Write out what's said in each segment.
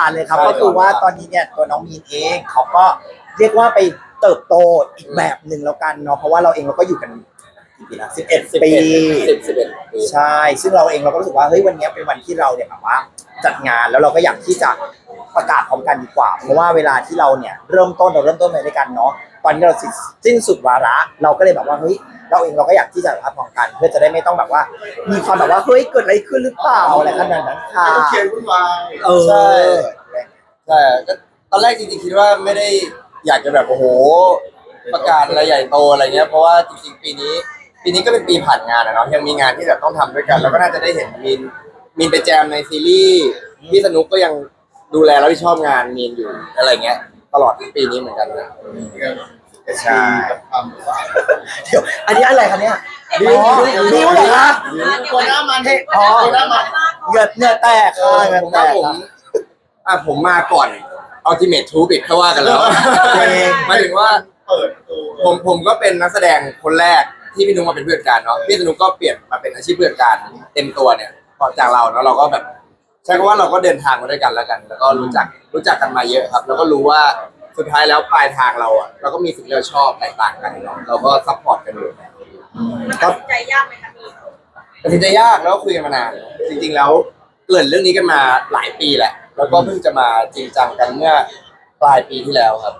าสเลยครับใช่ก็คือว่าก่อนตอนนี้เนี่ยตัวน้องมีนเองเขาก็เรียกว่าไปเติบโตอีกแบบหนึ่งแล้วกันเนาะเพราะว่าเราเองเราก็อยู่กันกี่ปีนะสิบเอ็ดปี สิบสิบเอ็ดปีใช่ ซึ่งเราเองเราก็รู้สึกว่าเฮ้ยวันนี้เป็นวันที่เราเนี่ยแบบว่า จัดงานแล้วเราก็อยากที่จะประกาศพร้อมกันดีกว่า เพราะว่าเวลาที่เราเนี่ยเริ่มต้นเราเริ่มต้นมาด้วยกันเนาะ ตอนนี้เราสิ้นสุดวาระ เราก็เลยแบบว่าเฮ้ยเราเองเราก็อยากที่จะรับพร้อมกัน เพื่อจะได้ไม่ต้องแบบว่า มีความแบบว่าเฮ้ยเกิดอะไรขึ้นหรือเปล่าอะไรขนาดนั้นค่ะไม่ต้องเคลียร์วุ่นวายเออใช่ใช่ก็ตอนแรกจริงๆคิดว่าไม่ได้อยากจะแบบโอ้โห ประกาศอะไรใหญ่โตอะไรเงี้ยเพราะว่าจริงๆปีนี้ ปีนี้ก็เป็นปีผ่านงานอะเนาะยังมีงานที่แบบต้องทำด้วยกัน แล้วก็น่าจะได้เห็นมีนมีนไปแจมในซีรีส์พี่สนุกก็ยังดูแลรับผิดชอบงานมีนอยู่อะไรเงี้ย ตลอดทั้งปีนี้เหมือนกันนะ ใช่ กับความแบบว่าเดี๋ยวอันนี้อะไรคะเนี่ยดิอ๋วอดิวดิวเหรอคะตัวหน้ามันเฮ้ยอ๋อตัวหน้ามันเหงื่อเหงื่อแตกเอค่ะอเหงื่อผมแตว่ากผมอะผมมาก่อนอัลติเมททูบิดเขาว่ากันแล้วเองหมายถึงว่า เปิดประตูผมผมก็เป็นนักแสดงคนแรกที่พี่นุ้งมาเป็นเพื่อนกันเนาะพี่สนุกก็เปลี่ยนมาเป็นอาชีพเพื่อนกันเต็มตัวเนี่ยพอจากเราเนาะเราก็แบบใช่คำว่าเราก็เดินทางมาด้วยกันแล้วกัน แล้วก็รู้จักรู้จักกันมาเยอะครับ แล้วก็รู้ว่า สุดท้ายแล้วปลายทางเราอะเราก็มีสิ่งที่เราชอบแตกต่างกันเนาะเราก็ซัพพอร์ตกันอยู่มันตัดสินใจยากไหมคะพี่ตัดสินใจยากแล้วก็คุยกันมานาน จริง ๆ แล้วเกริ่นเรื่องนี้กันมาหลายปีแหละ แล้วก็เพิ่งจะมาจริงจังกันเมื่อปลายปีที่แล้วครับ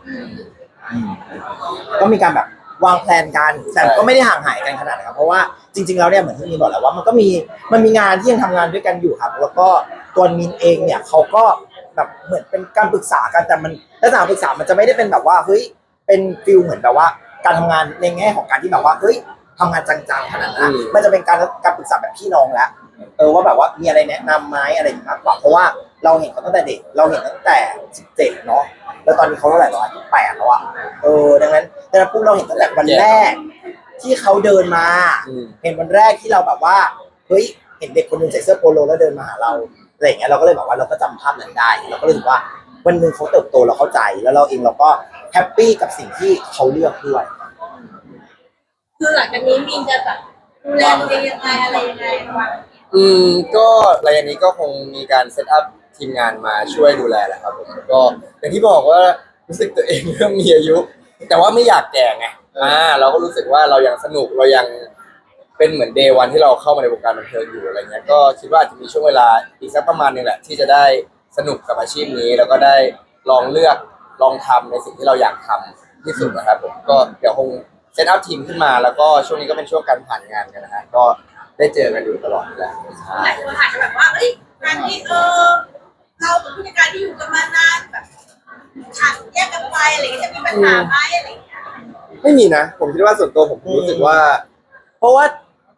ก็มีการแบบวางแผนกันแต่ก็ไม่ได้ห่างหายกันขนาดนั้นครับ เพราะว่าจริง ๆ แล้วเนี่ยเหมือนที่มีนบอกแหล้วว่ามันก็มีมันมีงานที่ยังทำงานด้วยกันอยู่ครับ แล้วก็ตัวมินเองเนี่ยเขาก็ แบบเหมือนเป็นการปรึกษากันแต่มันลักษณะปรึกษามันจะไม่ได้เป็นแบบว่าเฮ้ยเป็นฟิลเหมือนแบบว่า การทำงานในแง่ของการที่แบบว่าเฮ้ยทำงานจังๆขนาดนั้นอืมมันจะเป็นการการปรึกษาแบบพี่น้องแล้วเออว่าแบบว่ามีอะไรแนะนำไหมอะไรอย่างเงี้ยมากกว่าเพราะว่าเราเห็นเขาตั้งแต่เด็กเราเห็นตั้งแต่สิบเจ็ดเนาะแล้วตอนนี้เขาเท่าไหร่แล้วอะแปดแล้วอะเออดังนั้นดังนั้นปุ๊บเราเห็นตั้งแต่วันแรก ที่เขาเดินมาอืมเห็นวันแรกที่เราแบบว่าเฮ้ยเห็นเด็กคนหนึงใส่เสื้อโปโลแล้วเดินมาหาเรา อะไรอย่างเงี้ยเราก็เลยแบบว่าเราก็จำภาพนั้นได้ เราก็เลยรู้สึกว่าวันหนึ่งเขาเติบโตเราเข้าใจ แล้วเราเองเราก็แฮปปี้กับสิ่งที่เขาเลือกด้วย คือหลังจากนี้มีนจะแบบดูแลตัวเองยังไงอะไรยังไงบ้างอืมก็ระยะนี้ก็คงมีการเซตอัพทีมงานมาช่วยดูแลแหละครับผมแล้วก็อย่างที่บอกว่ารู้สึกตัวเองเริ่มมีอายุ แต่ว่าไม่อยากแก่ไงอ่าเราก็รู้สึกว่าเรายังสนุกเรายัง เป็นเหมือนเดย์วันที่เราเข้ามาในวงการบันเทิงอยู่อะไรเงี้ยก็คิดว่าอาจจะมีช่วงเวลาอีกสักประมาณหนึงแหละ ที่จะได้สนุกกับอาชีพนี้ แล้วก็ได้ลองเลือกลองทำในสิ่งที่เราอยากทำที่สุดนะครับผมก็เดี๋ยวคงเซตอัพทีมขึ้นมาแล้วก็ช่วงนี้ก็เป็นช่วงการผ่านงานกันนะฮะก็ได้เจอกันอยู่ตลอดอยู่แล้วใช่หลายคนอาจจะแบบว่าเอ้ยการที่เออเราเป็นผู้จัดการที่อยู่กันมานานแบบขาดแยกกันไปอะไรอย่างเงี้ยจะมีปัญหาไหมอะไรอย่างเงี้ยไม่มีนะ ผมคิดว่าส่วนตัวผมรู้สึกว่า เพราะว่า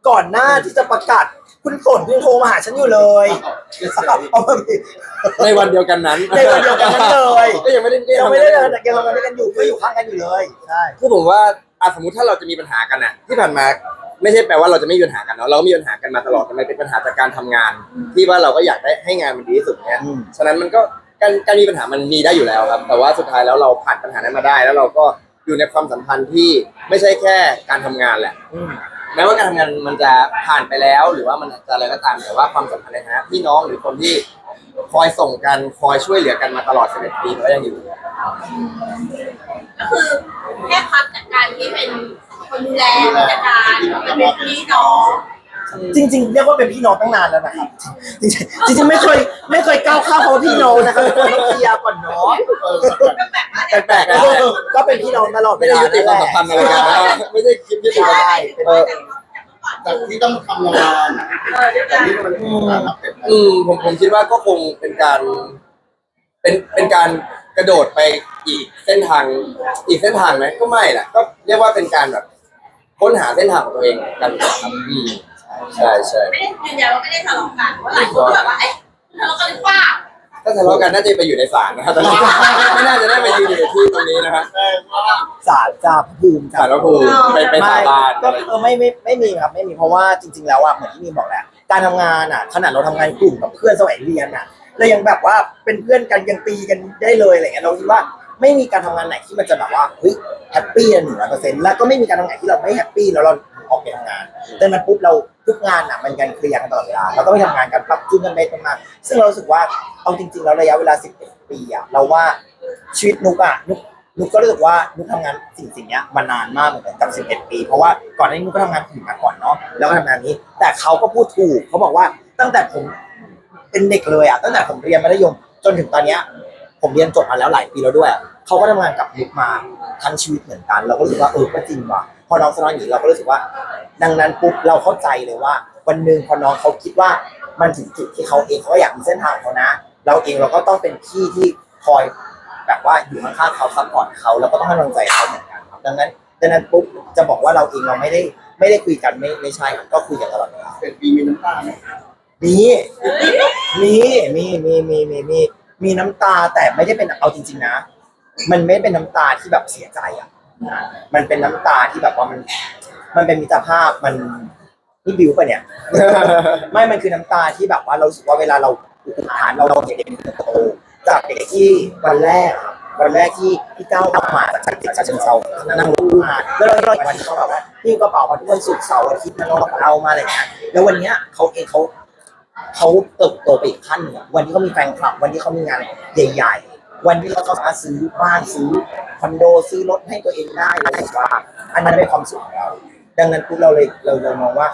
ก่อนหน้าที่จะประกาศคุณฝนคุณโทรมาหาฉันอยู่เลยเอามาดิในวันเดียวกันนั้นในวันเดียวกันนั้นเลยก็ยังไม่ได้ยังไม่ได้เดินทำอะรยังทำงานด้วยกันอยู่ก็อยู่ข้างกันอยู่เลยใช่คือผมว่าอะสมมติถ้าเราจะมีปัญหากันอะที่ผ่านมาไม่ใช่แปลว่าเราจะไม่มีปัญหากันเนาะเราก็มีปัญหากันมาตลอดแต่มันเป็นปัญหาจากการทำงาน ที่ว่าเราก็อยากได้ให้งานมันดีที่สุดเนี่ยอืมฉะนั้นมันก็การการมีปัญหามันมีได้อยู่แล้วครับ แต่ว่าสุดท้ายแล้วเราผ่านปัญหานั้นมาได้ แล้วเราก็อยู่ในความสัมพันธ์ที่ไม่ใช่แค่การทำงานแหละอืม แม้ว่าการทำงานมันจะผ่านไปแล้ว หรือว่ามันจะอะไรก็ตามแต่ว่าความสัมพันธ์ในฐานะพี่น้องหรือคนที่คอยส่งกันคอยช่วยเหลือกันมาตลอด11ปีมันก็ยังอยู่ ก็คือแค่พักจากการที่เป็นคนดูแลผู้จัดการเป็นพี่น้องจริง ๆ เรียกว่าเป็นพี่น้องตั้งนานแล้วนะครับ จริงๆจริงๆไม่เคยไม่เคยก้าวข้ามคำว่าพี่น้องนะครับต้องเคลียร์ก่อนเนาะ ก็แบบว่าเนี่ย แปลกๆนะก็เป็นพี่น้องตลอดเวไม่ได้ลายุติความสัมพันธ์อะไรกันนะไม่ได้คิดยุติความสัมพันธ์เออแต่แต่เมื่อก่อนจากที่ต้องทำงานเออเดี๋ยวแต่จะนี่มันการรับเป็นอืมผมผมคิดว่าก็คงเป็นการเป็นเป็นการกระโดดไปอีกเส้นทาง อีกเส้นทางไหมก็ไม่แหละก็เรียกว่าเป็นการแบบค้นหาเส้นทางของตัวเองกันครับอืมใช่ใช่ไม่ได้ยืนยันว่าไม่ได้ทะเลาะกันว่าหลายคนก็แบบว่าเอ๊ะทะเลาะกันหรือเปล่า ถ้าทะเลาะกันน่าจะไปอยู่ในศาลนะครับตอนนี้ไม่น่าจะได้ไปยืนอยู่ในที่ตรงนี้นะครับแรงมากศาลจาภูมิศาลพระภูมิไปไปสาบานก็เออไม่ไม่ไม่มีครับไม่มีเพราะว่าจริง ๆ แล้วอะเหมือนที่มีบอกแหละการทำงานอะขนาดเราทำงานกลุ่มกับเพื่อนสมัยเรียนอะเรายังแบบว่าเป็นเพื่อนกันยังตีกันได้เลยอะไรเงี้ยเราคิดว่าไม่มีการทำงานไหนที่มันจะแบบว่าเฮ้ยแฮปปี้หนึ่งร้อยเปอร์เซ็นต์แล้วก็ไม่มีการทำงานที่เราไม่แฮปปี้แล้วเราออกไปทำงานดังนั้นปุ๊บเราทุกงานอะมันกันเคลียร์กันตลอดเวลาเราก็ไปทำงานกันปรับจูนกันไปทำงานซึ่งเรารู้สึกว่า เอาจริงๆแล้วระยะเวลา 11 ปีอะเราว่าชีวิตนุกอะนุกนุกก็รู้สึกว่านุกทำงานสิ่งสิ่งเนี้ยมานานมากเหมือนกันกับ 11 ปี เพราะว่าก่อนหน้านี้นุกก็ทำงานอื่นมาก่อนเนาะแล้วก็ทำงานนี้ แต่เขาก็พูดถูกเขาบอกว่าตั้งแต่ผมเป็นเด็กเลยอะตั้งแต่ผมเรียนมัธยมจนถึงตอนเนี้ยผมเรียนจบมาแล้วหลายปีแล้วด้วย เขาก็ทำงานกับนุกมาทั้งชีวิตเหมือนกัน เราก็รู้สึกว่าเออก็จริงว่ะพอน้องสนองอย่างนี้เราก็รู้สึกว่า ดังนั้นปุ๊บเราเข้าใจเลยว่า วันหนึ่งพอน้องเขาคิดว่ามันถึงจุดที่เขาเองเขาอยากมีเส้นทางของเขานะ เราเองเราก็ต้องเป็นพี่ที่คอยแบบว่าอยู่ข้างๆเขาซัพพอร์ตเขาแล้วก็ต้องให้กำลังใจเขาเหมือนกันครับดังนั้นดังนั้นปุ๊บจะบอกว่าเราเองเราไม่ได้ไม่ได้คุยกันไม่ไม่ใช่ครับก็คุยกันตลอดเวลาเป็นปีมีน้ำตาไหมมีมีมีมีมีมีมีมีน้ำตาแต่ไม่ได้เป็นเอาจริง ๆ นะ มันไม่เป็นน้ำตาที่แบบเสียใจอะมันเป็นน้ำตาที่แบบว่ามัน มันเป็นมิตรภาพมันนี่บิวปะเนี่ย ไม่มันคือน้ำตาที่แบบว่าเรารู้สึกว่าเวลาเรา อุปทานเราเราเด็กๆโตจากเด็กที่วันแรกอะวันแรกที่ที่ก้าวเข้ามาจากเด็กจากเชิงเซานั่งรถตู้มาแล้วเราวันที่เขาแบบว่าที่กระเป๋ามาทุกวันศุกร์เสาร์อาทิตย์มาเราเอามาอะไรอย่างเงี้ยแล้ววันเนี้ยเขาเองเขาเขาเติบโตไปอีกขั้นหนึ่งวันที่เขามีแฟนคลับ วันที่เขามีงานใหญ่ ๆ วันที่เขาสามารถซื้อบ้านซื้อคอนโดซื้อรถให้ตัวเองได้อะไรอย่าอันนั้นเป็นความสุขของเรา ดังนั้นปุ๊บเราเลยเราเลยมองว่า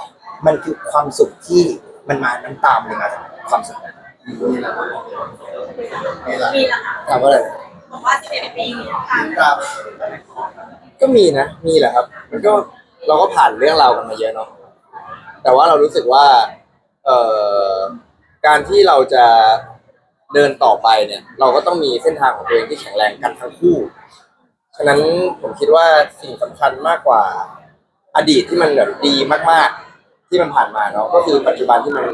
มันคือความสุขที่มันมาน้ำตามเลยมาจากความสุขนั้น นี่แหละนี่แหละมีแล้วค่ะถามว่าอะไรบอกว่า11ปีมีน้ำตาครับก็มีนะ มีแหละครับ มันก็เราก็ผ่านเรื่องราวกันมาเยอะเนาะแต่ว่าเรารู้สึกว่า เอ่อการที่เราจะเดินต่อไปเนี่ย เราก็ต้องมีเส้นทางของตัวเองที่แข็งแรงกันทั้งคู่ ฉะนั้นผมคิดว่าสิ่งสำคัญมากกว่าอดีตที่มันแบบดีมากๆ ที่มันผ่านมาเนาะก็คือปัจจุบันที่มัน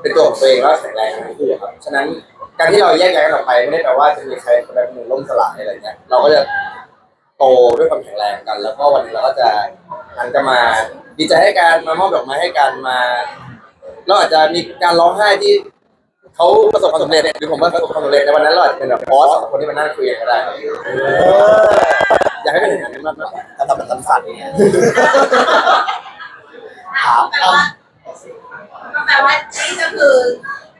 เป็นตัวของตัวเองแล้วแข็งแรงทั้งคู่ครับฉะนั้นการที่เราแยกย้ายกันออกไปไม่ได้แปลว่าจะมีใครคนใดคนหนึ่งล่มสลายอะไรเงี้ยเราก็จะโตด้วยความแข็งแรงกัน แล้วก็วันหนี้เราก็จะหันกันมาดีใจให้การมามอบดอกไม้ให้กันมาเราอาจจะมีการร้องไห้ที่เขาประสบความสำเร็จหรือผมประสบความสำเร็จในวันนั้นเราอาจจะเป็นแบบบอสสองคนที่มานั่งคุยกันก็ได้ครับอยากให้เป็นอย่างนั้นมากกว่าถ้าทำเป็นสั้นๆเนี่ย อะก็แปลว่าก็แปลว่านี่ก็คือ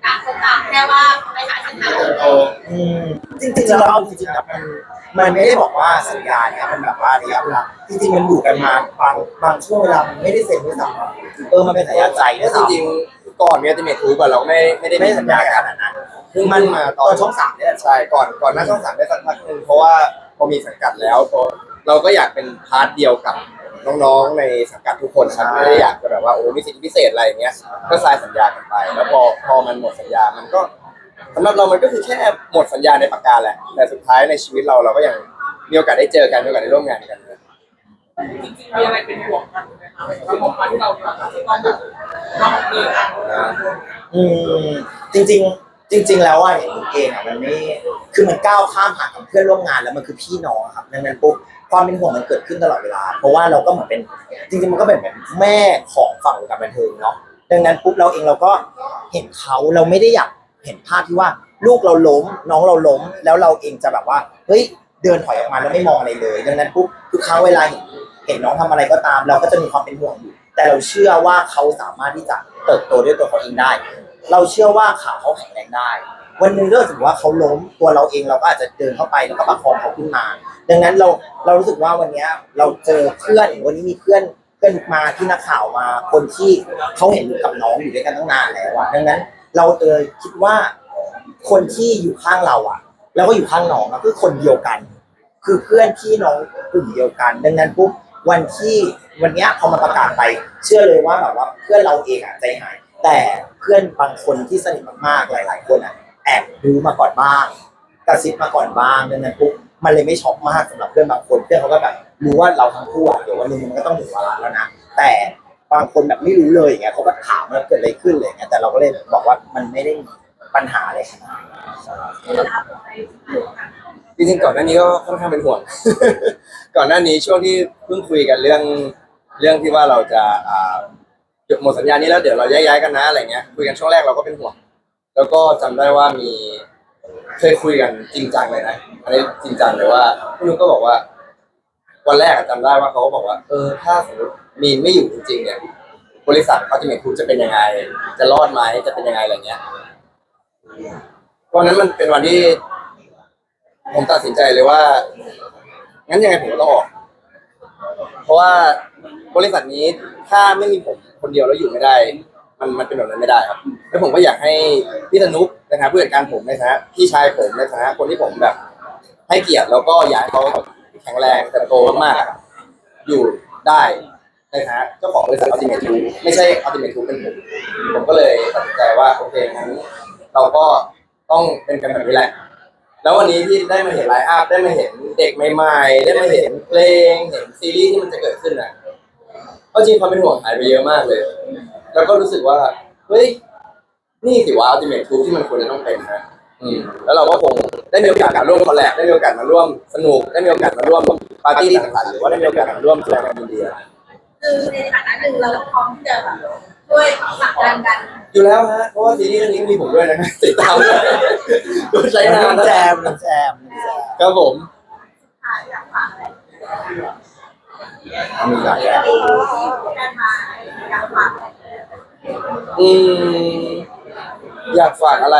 ต่างคนต่างแค่ว่าไปหาเส้นทางของตัวเองอืมจริงๆแล้วเอาจริงๆนะมันมันไม่ได้บอกว่าสัญญาเนี่ยมันแบบว่าระยะเวลาจริงๆมันอยู่กันมาบางบางช่วงเวลามันไม่ได้เซ็นด้วยซ้ำอะเออมันเป็นสัญญาใจด้วยจซ้ำ ริงๆ ก่อนมีอัติเมททูก่อนเราไม่ไม่ได้ไม่มีได้สัญญากันขนาดนั้นเพิ่งมันมาตตออนนช่องสามเนี่ยใช่ก่อนก่อนหน้าช่องสามได้สักพักหนึ่งเพราะว่าพอมีสังกัดแล้วพอเราก็อยากเป็นพาร์ทเดียวกับ น้องๆในสังกัดทุกคนครับไม่ได้อยากจะแบบว่าโอ้มีสิทธิพิเศษอะไรอย่างเงี้ยก็สายสัญญากันไป แล้วพอพอมันหมดสัญญามันก็สำหรับเรามันก็คือแค่หมดสัญญาในปากกาแหละแต่สุดท้ายในชีวิตเราเราก็ยังมีโอกาสได้เจอกันมีโอกาสได้ร่วมงานกันมีอะไรเป็นห่วงกันไหมคะหมายถึงว่าของขวัญที่เราจะต้องแบบนอกเรื่องนะอืมจริง ๆจริงๆ แล้วอะอย่างผมเองอะมันไม่คือมันก้าวข้ามผ่านกับเพื่อนร่วมงานแล้วมันคือพี่น้องอะครับดังนั้นปุ๊บ ความเป็นห่วงมันเกิดขึ้นตลอดเวลา เพราะว่าเราก็เหมือนเป็นจริงๆมันก็เป็นแบบแม่ของฝั่งวงการบันเทิงเนาะดังนั้นปุ๊บเราเองเราก็เห็นเขาเราไม่ได้อยากเห็นภาพที่ว่า ลูกเราล้มน้องเราล้ม แล้วเราเองจะแบบว่าเฮ้ยเดินถอยออกมาแล้วไม่มองอะไรเลย ดังนั้นปุ๊บทุกครั้งเวลาเห็นเห็นน้องทำอะไรก็ตาม เราก็จะมีความเป็นห่วงอยู่แต่เราเชื่อว่าเขาสามารถที่จะเติบโตด้วยตัวเขาเองได้ เราเชื่อว่าขาเขาแข็งแรงได้ วันหนึ่งถ้าสมมติว่าเขาล้มตัวเราเองเราก็อาจจะเดินเข้าไปแล้วก็ประคองเขาขึ้นมา ดังนั้นเราเรารู้สึกว่าวันนี้เราเจอเพื่อนวันนี้มีเพื่อนเพื่อนมาที่นักข่าวมาคนที่เขาเห็นกับน้องอยู่ด้วยกันตั้งนานแล้วอะดังนั้น เราเออคิดว่าคนที่อยู่ข้างเราอะเราก็อยู่ข้างน้องอะคือคนเดียวกัน คือเพื่อนพี่น้องกลุ่มเดียวกัน ดังนั้นปุ๊บวันที่วันนี้ยพอมาประกาศไป เชื่อเลยว่าแบบว่าเพื่อนเราเองอะใจหาย แต่เพื่อนบางคนที่สนิทมากๆหลาย ๆ คนอะ อบรู้มาก่อนบ้างกระซิบมาก่อนบ้างดังนั้นปุ๊บมันเลยไม่ช็อกมากสำหรับเพื่อนบางคนเพื่อนเขาก็แบบรู้ว่าเราทั้งคู่เดี๋ยววันหนึงมันก็ต้องถึงวาแล้วนะแต่บางคนแบบไม่รู้เลยอย่างเงี้ยเขาก็ถามว่าเกิดอะไรขึ้นเลยอย่างเงี้ยแต่เราก็เลยบอกว่ามันไม่ได้มีปัญหาอะไรขนาดนั้นเลาไปอยู่กันจริงๆก่อนหน้านี้ก็ค่อนข้างเป็นห่วง ก่อนหน้านี้ช่วงที่เพิ่งคุยกันเรื่องเรื่องที่ว่าเราจะอ่าหมดสัญญานี้แล้วเดี๋ยวเราย้ายๆกันนะอะไรเงี้ยคุยกันช่วงแรกเราก็เป็นห่วง แล้วก็จำได้ว่ามีเคยคุยกันจริงจังเลยนะอันนี้จริงจังเลยว่าพี่นุ๊กก็บอกว่า วันแรกอะจำได้ว่าเขาก็บอกว่า เออ ถ้าสมมติมีนไม่อยู่จริงๆเนี่ย บริษัทเขาจะมีคุณจะเป็นยังไง จะรอดไหมจะเป็นยังไงอะไรเงี้ยวันนั้นมันเป็นวันที่ ผมตัดสินใจเลยว่า งั้นยังไงผมก็ต้องออก เพราะว่าบริษัทนี้ถ้าไม่มีผมคนเดียวแล้วอยู่ไม่ได้ มันมันเป็นแบบนั้นไม่ได้ครับ แล้วผมก็อยากให้พี่ธนุนะครับผู้จัดการผมในฐานะพี่ชายผมในฐานะคนที่ผมแบบ ให้เกียรติแล้วก็อยากให้เขาแข็งแรงเติบโตมากๆอยู่ได้ในฐานะเจ้าของบริษัทอัลติเมททูไม่ใช่อัลติเมททูเป็นผมผมก็เลยตัดสินใจว่าโอเคงั้นเราก็ต้องเป็นกันแบบนี้แหละ แล้ววันนี้ที่ได้มาเห็นไลฟ์อัพได้มาเห็นเด็กใหม่ๆ ได้มาเห็นเพลงเห็นซีรีส์ที่มันจะเกิดขึ้นนะก็จริงความเป็นห่วงหายไปเยอะมากเลย แล้วก็รู้สึกว่า เฮ้ย นี่สิว่าอัลติเมททูที่มันควรจะต้องเป็นนะอืมแล้วเราก็คงได้มีโอกาสมาร่วมคอลแลบได้มีโอกาสมาร่วมสนุก ได้มีโอกาสมาร่วมปาร์ตี้ที่ต่างๆหรือว่าได้มีโอกาสมาร่วมแสดงความยินดีอะคือในฐานะหนึ่งเราพร้อมที่จะแบบช่วยผลักดันกันอยู่แล้วฮะ เพราะว่าซีรีส์เรื่องนี้มีผมด้วยนะครับติดตามด้วยดูใช้นานน้ำนะแจมน้ำแจมน้ำแจมครับผมค่ะอยากฝากอะไรมีหลายแบบการมาอยากฝากอะไร อืมอยากฝากอะไร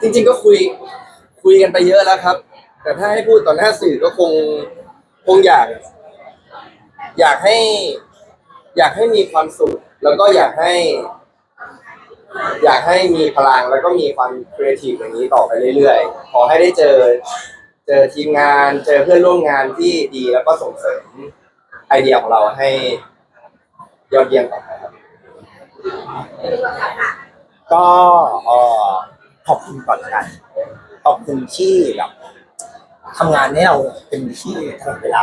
จริง ๆ ก็คุย คุยกันไปเยอะแล้วครับ แต่ถ้าให้พูดต่อหน้าสื่อก็คงคงอยาก อยากให้ อยากให้มีความสุข แล้วก็อยากให้ อยากให้มีพลังแล้วก็มีความครีเอทีฟอย่างนี้ต่อไปเรื่อยๆ ขอให้ได้เจอ เจอทีมงาน เจอเพื่อนร่วมงานที่ดีแล้วก็ส่งเสริมไอเดียของเราให้ยอดเยี่ยมต่อไป ก็เอ่อขอบคุณก่อนละกัน ขอบคุณที่แบบทำงานให้เราเป็นที่ตลอดเวลา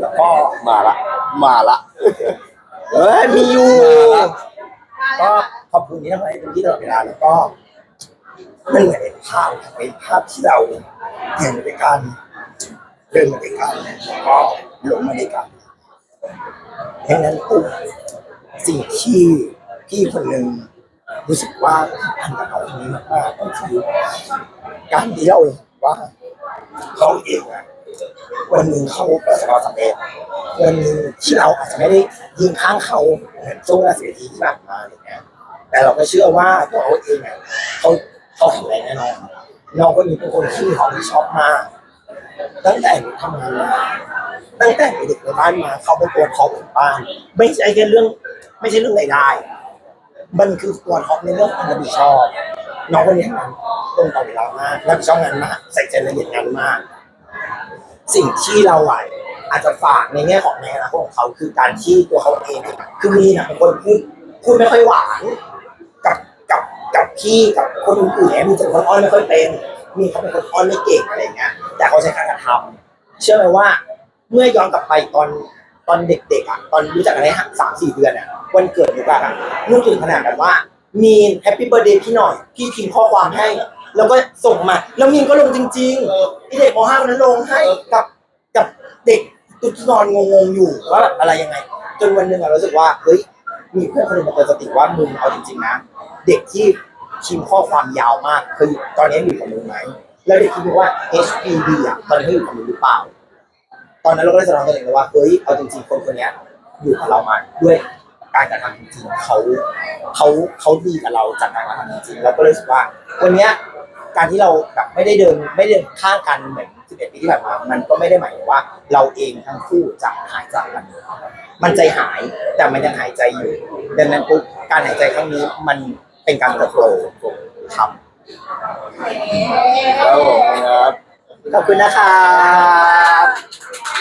แล้วก็มาละ มาละเอ้ยมีอยู่มาก็แล้วขอบคุณที่ทำให้เป็นที่ตลอดเวลาแล้วก็มันเหมือนเป็นภาพเป็นภาพที่เราเห็นด้วยกันเดินมาด้วยกันแล้วก็ลงมาด้วยกันดังนั้นปุ๊บสิ่งที่ พี่คนหนึ่งรู้สึกว่าอันกับเราคนนี้มากๆก็คือการที่เราเห็นว่าเขาเองอะวันหนึ่งเขาประสบความสำเร็จวันหนึ่งที่เราอาจจะไม่ได้ยืนข้างเขาเหมือนช่วงเวลาสิบนาทีที่ผ่านมาอะไรเงี้ยแต่เราก็เชื่อว่าตัวเขาเองอะเขาเขาแข็งแรงแน่นอนน้องคนนี้เป็นคนที่มีความที่ชอบมากตั้งแต่ทำงานมาตั้งแต่เป็นเด็กในบ้านมาเขาเป็นตัวท็อปของบ้าน ไม่ใช่แค่เรื่อง ไม่ใช่เรื่องรายได้ มันคือตัวท็อปในเรื่องความรับผิดชอบน้องคนนี้ทำงานตรงต่อเวลามากรับผิดชอบงานมากใส่ใจรายละเอียดงานมาก สิ่งที่เราอะอาจจะฝากในแง่ของในอนาคตของเขาคือการที่ตัวเขาเองคือมีนะเป็นคนพูดพูดไม่ค่อยหวานกับกับกับพี่กับคนอื่นๆเนี่ยมีแต่คนอ้อนไม่ค่อยเป็น มีเขาเป็นคนอ้อนไม่เก่งอะไรเงี้ยแต่เขาใช้การกระทำเชื่อไหมว่า เมื่อย้อนกลับไปตอน ตอนเด็กๆอะตอนรู้จักกันได้สามสี่เดือนอะวันเกิดนุกอะนุ่งถึงขนาดแบบว่า มีแฮปปี้เบ t ร์เดย์พี่หน่อย พี่พิมพ์ข้อความให้ แล้วก็ส่งมา แล้วมีนก็ลงจริงๆที่เด็กม .5 คนนั้นลงให้กับกับเด็กตุ๊ดนอนงงๆอยู่ว่าแบบอะไรยังไง จนวันหนึ่งอะรู้สึกว่าเฮ้ยมีเพื่อนคนหนึ่งมาเตือนสติว่ามึงเอาจริงๆนะเด็กที่พิมพ์ข้อความยาวมากคือตอนนี้อยู่กับมึงไหมแล้วเด็กที่พิมพ์ว่า HPD อะตอนนี้อยู่กับมึงหรือเปล่า ตอนนั้นเราก็ได้แสดงตัวเองเลยว่าเฮ้ยเอาจริงๆคนคนเนี้ยอยู่กับเรามาด้วยการกระทำจริงๆเขาเขาเขาดีกับเราจากการกระทำจริงๆเราก็เลยรู้สึกว่า วันเนี้ยการที่เราแบบไม่ได้เดินไม่ได้เดินข้างกันเหมือน11ปีที่ผ่านมา มันก็ไม่ได้หมายถึงว่า เราเองทั้งคู่จะหายจากกัน มันใจหายแต่มันยังหายใจอยู่ ดังนั้นปุ๊บการหายใจครั้งนี้มันเป็นการเติบโตครับครับผมครับ ขอบคุณนะคะ